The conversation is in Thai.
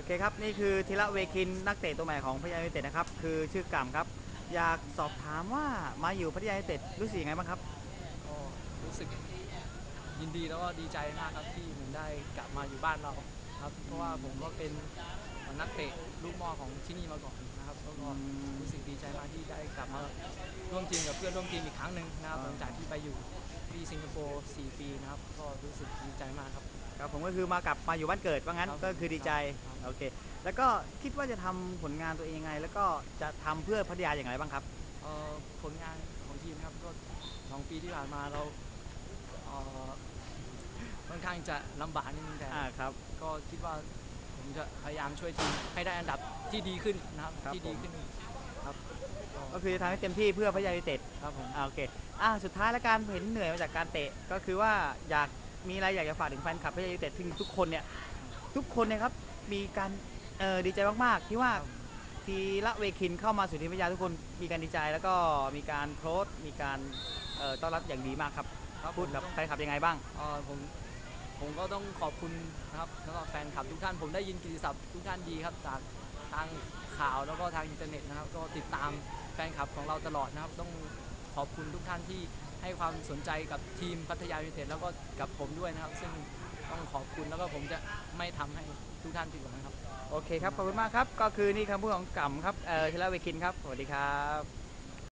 โอเคครับ นี่คือธีระเวคินนักเตะตัวใหม่ของพัทยายูไนเต็ดนะครับ คือชื่อกล่ำครับ อยากสอบถามว่ามาอยู่พัทยายูไนเต็ดรู้สึกยังไงบ้างครับ ก็รู้สึกยินดีแล้วก็ดีใจมากครับที่ผมได้กลับมาอยู่บ้านเราครับ เพราะว่าผมก็เป็นนักเตะลูกม่อของที่นี่มาก่อนนะครับแล้วก็รู้สึกดีใจมากที่ได้กลับมาร่วมทีมกับเพื่อนร่วมทีมอีกครั้งหนึ่งนะครับหลังจากที่ไปอยู่ที่สิงคโปร์4ปีนะครับ ก็รู้สึกดีใจมากครับ ครับผมก็คือมากลับมาอยู่บ้านเกิดว่างั้นครับก็คือดีใจครับ โอเคแล้วก็คิดว่าจะทำผลงานตัวเองยังไง แล้วก็จะทำเพื่อพัทยาอย่างไรบ้างครับ เอ่อผลงานของทีมนะครับก็สองปีที่ผ่านมาเราเอ่อค่อนข้างจะลำบากนิดนึงแต่อ่าครับ ก็คิดว่าผมจะพยายามช่วยทีมให้ได้อันดับที่ดีขึ้นนะครับครับ ที่ดีขึ้นครับก็คือจะทำให้เต็มที่เพื่อพัทยายูไนเต็ดครับผม อ่าโอเคอ่าสุดท้ายแล้วการเห็นเหนื่อยมาจากการเตะก็คือว่าอยาก มีอะไรอยากจะฝากถึงแฟนคลับพัทยายูไนเต็ดซึ่งทุกคนเนี่ย ทุกคนเนยครับ มีการเอ่อดีใจมาก ๆ ที่ว่าทีละเวคินเข้ามาสู่ทีมพัทยาทุกคนมีการดีใจแล้วก็มีการโพสต์มีการเอ่อต้อนรับอย่างดีมากครับครับพูดกับแฟนคลับยังไงบ้าง เอ่อผมผมก็ต้องขอบคุณนะครับสำหรับแฟนคลับทุกท่านผมได้ยินกิตติศัพท์ทุกท่านดีครับจากทางข่าวแล้วก็ทางอินเทอร์เน็ตนะครับ ก็ติดตามแฟนคลับของเราตลอดนะครับ ต้องขอบคุณทุกท่านที่ ให้ความสนใจกับทีมพัทยายูไนเต็ดแล้วก็กับผมด้วยนะครับ ซึ่งต้องขอบคุณแล้วก็ผมจะไม่ทำให้ทุกท่านผิดหวังครับ โอเคครับ ขอบคุณมากครับ ก็คือนี่คำพูดของก่ำครับ เออชละเวคินครับ สวัสดีครับ